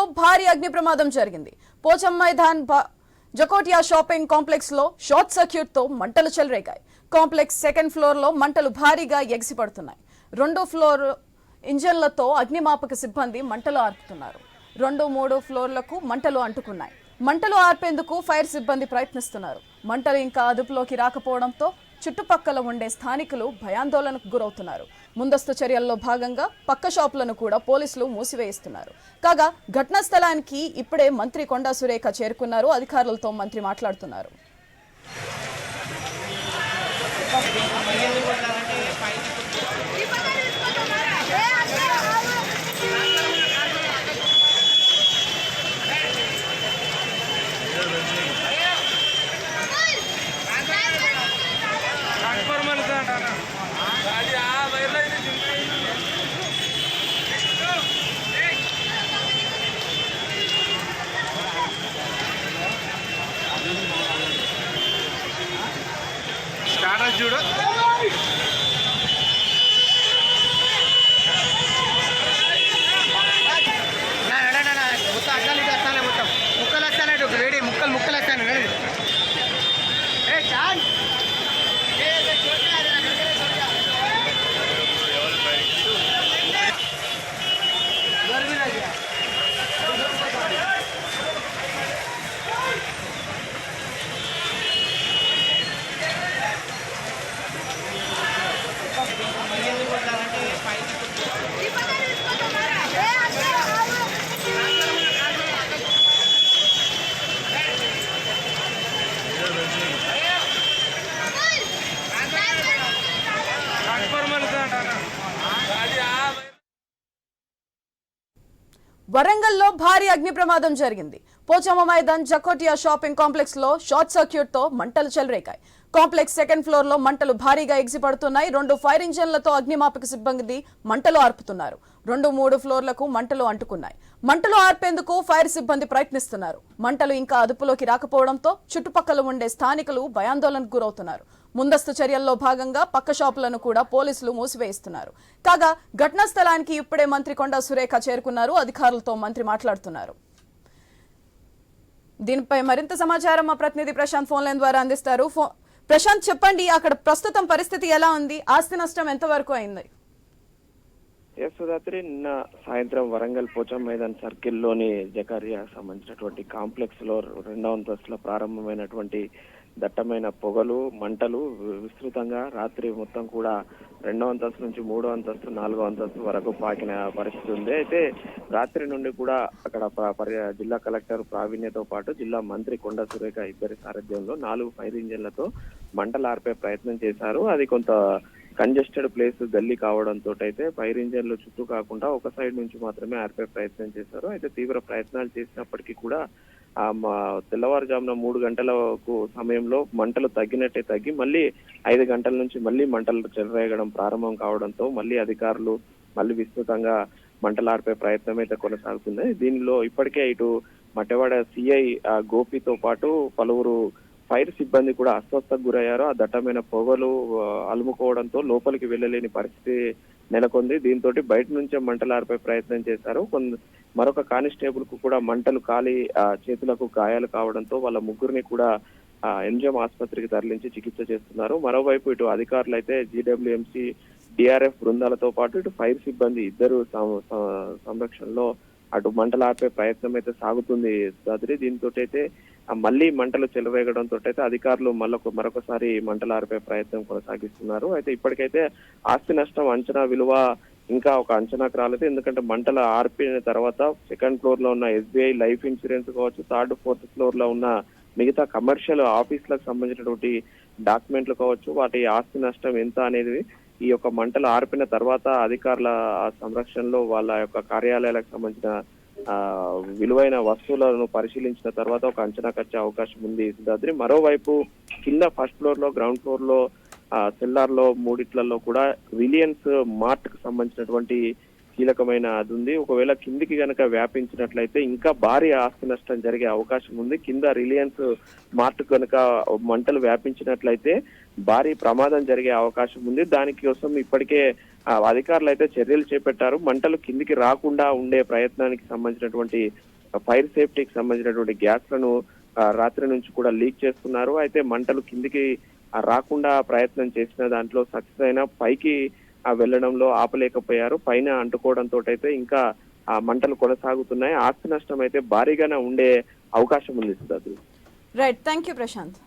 లో భారీ అగ్ని ప్రమాదం జరిగింది. పోచం మైదాన్ జకోటియా షాపింగ్ కాంప్లెక్స్లో షార్ట్ సర్క్యూట్తో మంటలు చెలరేగాయి. కాంప్లెక్స్ సెకండ్ ఫ్లోర్లో మంటలు భారీగా ఎగిసిపడుతున్నాయి. రెండో ఫ్లోర్ ఇంజన్లతో అగ్నిమాపక సిబ్బంది మంటలు ఆర్పుతున్నారు. రెండు మూడు ఫ్లోర్లకు మంటలు అంటుకున్నాయి. మంటలు ఆర్పేందుకు ఫైర్ సిబ్బంది ప్రయత్నిస్తున్నారు. మంటలు ఇంకా అదుపులోకి రాకపోవడంతో చుట్టుపక్కల ఉండే స్థానికులు భయాందోళనకు గురవుతున్నారు. ముందస్తు చర్యల్లో భాగంగా పక్క షాపులను కూడా పోలీసులు మూసివేయిస్తున్నారు. కాగా ఘటనా స్థలానికి ఇప్పుడే మంత్రి కొండా సురేఖ చేరుకున్నారు. అధికారులతో మంత్రి మాట్లాడుతున్నారు. ജോർജിയുടെ వరంగల్లో భారీ అగ్ని ప్రమాదం జరిగింది. పోచమ్మ మైదాన్ జకోటియా షాపింగ్ కాంప్లెక్స్లో షార్ట్ సర్క్యూట్తో మంటలు చెలరేకాయి కాంప్లెక్స్ సెకండ్ ఫ్లోర్లో మంటలు భారీగా ఎగిసిపడుతున్నాయి. రెండు ఫైర్ ఇంజన్లతో అగ్నిమాపక సిబ్బంది మంటలు ఆర్పుతున్నారు. రెండు మూడు ఫ్లోర్లకు మంటలు అంటుకున్నాయి. మంటలు ఆర్పేందుకు ఫైర్ సిబ్బంది ప్రయత్నిస్తున్నారు. మంటలు ఇంకా అదుపులోకి రాకపోవడంతో చుట్టుపక్కల ఉండే స్థానికులు భయాందోళనకు గురవుతున్నారు. ముందస్తు చర్యల్లో భాగంగా పక్క షాపులను కూడా పోలీసులు మూసివేయిస్తున్నారు. కాగా ఘటనా స్థలానికి ఇప్పుడే మంత్రి కొండా సురేఖ చేరుకున్నారు. అధికారులతో మంత్రి మాట్లాడుతున్నారు. దీనిపై మరింత సమాచారం మా ప్రతినిధి ప్రశాంత్ ఫోన్ లైన్ ద్వారా అందిస్తారు. ఫో- ప్రశాంత్ చెప్పండి అక్కడ ప్రస్తుతం పరిస్థితి ఎలా ఉంది? ఆస్తి నష్టం ఎంతవరకు అయింది? సుధాత్రి నిన్న సాయంత్రం వరంగల్ పోచం మైదాన్ సర్కిల్లోని జకారియా సంబంధించినటువంటి కాంప్లెక్స్లో రెండవ అంతస్తులో ప్రారంభమైనటువంటి దట్టమైన పొగలు మంటలు విస్తృతంగా రాత్రి మొత్తం కూడా రెండవ అంతస్తు నుంచి మూడో అంతస్తు నాలుగో అంతస్తు వరకు పాకిన పరిస్థితి ఉంది. అయితే రాత్రి నుండి కూడా అక్కడ ప- జిల్లా కలెక్టర్ ప్రావీణ్యతో పాటు జిల్లా మంత్రి కొండ సురేఖ ఇద్దరి సారథ్యంలో నాలుగు ఫైర్ ఇంజన్లతో మంటలు ఆర్పే ప్రయత్నం చేశారు. అది కొంత కంజెస్టెడ్ ప్లేస్ గల్లీ కావడంతో అయితే ఫైర్ ఇంజన్లు చుట్టూ కాకుండా ఒక సైడ్ నుంచి మాత్రమే ఆర్పే ప్రయత్నం చేశారు. అయితే తీవ్ర ప్రయత్నాలు చేసినప్పటికీ కూడా తెల్లవారుజామున మూడు గంటలకు సమయంలో మంటలు తగ్గినట్టే తగ్గి మళ్ళీ ఐదు గంటల నుంచి మళ్ళీ మంటలు చెలరేగడం ప్రారంభం కావడంతో మళ్ళీ అధికారులు మళ్ళీ విస్తృతంగా మంటలు ఆర్పే ప్రయత్నం అయితే కొనసాగుతుంది. దీనిలో ఇప్పటికే ఇటు మటవాడ సిఐ గోపితో పాటు పలువురు ఫైర్ సిబ్బంది కూడా అస్వస్థకు గురయ్యారు. ఆ దట్టమైన పొగలు అలుముకోవడంతో లోపలికి వెళ్ళలేని పరిస్థితి నెలకొంది. దీంతో బయట నుంచే మంటలు ఆర్పే ప్రయత్నం చేశారు. కొంత మరొక కానిస్టేబుల్కు కూడా మంటలు కాలి ఆ, చేతులకు గాయాలు కావడంతో వాళ్ళ ముగ్గురిని కూడా ఎంజిఎం ఆసుపత్రికి తరలించి చికిత్స చేస్తున్నారు. మరోవైపు ఇటు అధికారులు అయితే జీడబ్ల్యూఎంసీ డిఆర్ఎఫ్ బృందాలతో పాటు ఇటు ఫైర్ సిబ్బంది ఇద్దరు సం- సంరక్షణలో అటు మంటలు ఆపే ప్రయత్నం అయితే సాగుతుంది దాద్రి దీంతో అయితే మళ్ళీ మంటలు చెలరేగడంతో అయితే అధికారులు మళ్ళొక మరొకసారి మంటలు ఆర్పే ప్రయత్నం కొనసాగిస్తున్నారు. అయితే ఇప్పటికైతే ఆస్తి నష్టం అంచనా విలువ ఇంకా ఒక అంచనాకు రాలేదు. ఎందుకంటే మంటలు ఆర్పిన తర్వాత సెకండ్ ఫ్లోర్లో ఉన్న ఎస్బీఐ లైఫ్ ఇన్సూరెన్స్ కావచ్చు థర్డ్ ఫోర్త్ ఫ్లోర్లో ఉన్న మిగతా కమర్షియల్ ఆఫీసులకు సంబంధించినటువంటి డాక్యుమెంట్లు కావచ్చు వాటి ఆస్తి నష్టం ఎంత అనేది ఈ యొక్క మంటలు ఆర్పిన తర్వాత అధికారుల సంరక్షణలో వాళ్ళ యొక్క కార్యాలయాలకు సంబంధించిన విలువైన వస్తువులను పరిశీలించిన తర్వాత ఒక అంచనాకు వచ్చే అవకాశం ఉంది సిద్ధాద్రి మరోవైపు కింద ఫస్ట్ ఫ్లోర్లో గ్రౌండ్ ఫ్లోర్లో సెల్లార్లో మూడిట్లలో కూడా రిలయన్స్ మార్ట్కు సంబంధించినటువంటి కీలకమైన అది ఉంది. ఒకవేళ కిందికి గనక వ్యాపించినట్లయితే ఇంకా భారీ ఆస్తి నష్టం జరిగే అవకాశం ఉంది. కింద రిలయన్స్ మార్ట్ కనుక మంటలు వ్యాపించినట్లయితే భారీ ప్రమాదం జరిగే అవకాశం ఉంది. దానికోసం ఇప్పటికే అధికారులు అయితే చర్యలు చేపట్టారు. మంటలు కిందికి రాకుండా ఉండే ప్రయత్నానికి సంబంధించినటువంటి ఫైర్ సేఫ్టీకి సంబంధించినటువంటి గ్యాస్లను రాత్రి నుంచి కూడా లీక్ చేస్తున్నారు. అయితే మంటలు కిందికి రాకుండా ప్రయత్నం చేసిన దాంట్లో సక్సెస్ అయినా పైకి ఆ, వెళ్ళడంలో ఆపలేకపోయారు. పైన అంటుకోవడంతో అయితే ఇంకా ఆ మంటలు కొనసాగుతున్నాయి. ఆస్తి నష్టం అయితే భారీగానే ఉండే అవకాశం ఉంది Sudhadri right thank you Prashanth